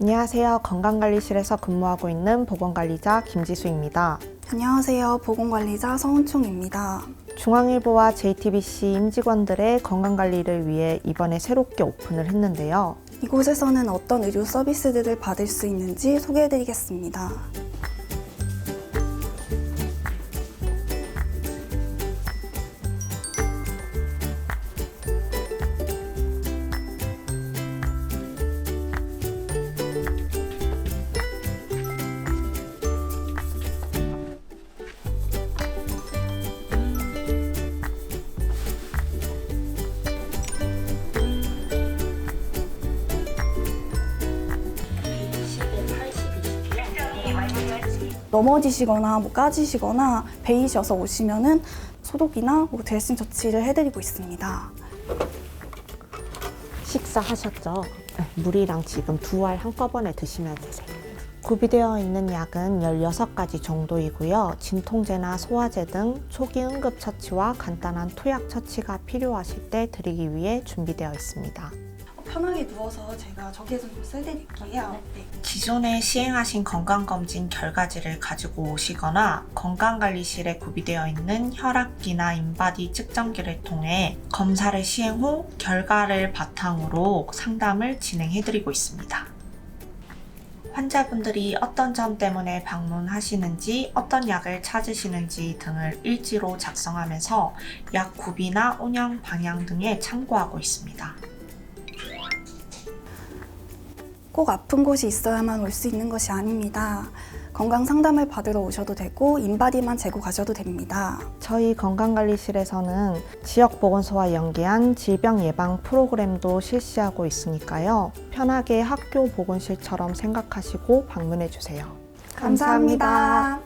안녕하세요. 건강관리실에서 근무하고 있는 보건관리자 김지수입니다. 안녕하세요. 보건관리자 성은총입니다. 중앙일보와 JTBC 임직원들의 건강관리를 위해 이번에 새롭게 오픈을 했는데요. 이곳에서는 어떤 의료 서비스들을 받을 수 있는지 소개해드리겠습니다. 넘어지시거나 뭐 까지시거나 베이셔서 오시면은 소독이나 뭐 드레싱 조치를 해드리고 있습니다. 식사하셨죠? 네, 물이랑 지금 두 알 한꺼번에 드시면 되세요. 구비되어 있는 약은 16가지 정도이고요. 진통제나 소화제 등 초기 응급 처치와 간단한 투약 처치가 필요하실 때 드리기 위해 준비되어 있습니다. 편하게 누워서 제가 저기에서 좀 써드릴게요. 네. 기존에 시행하신 건강검진 결과지를 가지고 오시거나 건강관리실에 구비되어 있는 혈압기나 인바디 측정기를 통해 검사를 시행 후 결과를 바탕으로 상담을 진행해드리고 있습니다. 환자분들이 어떤 점 때문에 방문하시는지, 어떤 약을 찾으시는지 등을 일지로 작성하면서 약 구비나 운영 방향 등에 참고하고 있습니다. 꼭 아픈 곳이 있어야만 올 수 있는 것이 아닙니다. 건강 상담을 받으러 오셔도 되고 인바디만 재고 가셔도 됩니다. 저희 건강관리실에서는 지역보건소와 연계한 질병 예방 프로그램도 실시하고 있으니까요. 편하게 학교 보건실처럼 생각하시고 방문해 주세요. 감사합니다.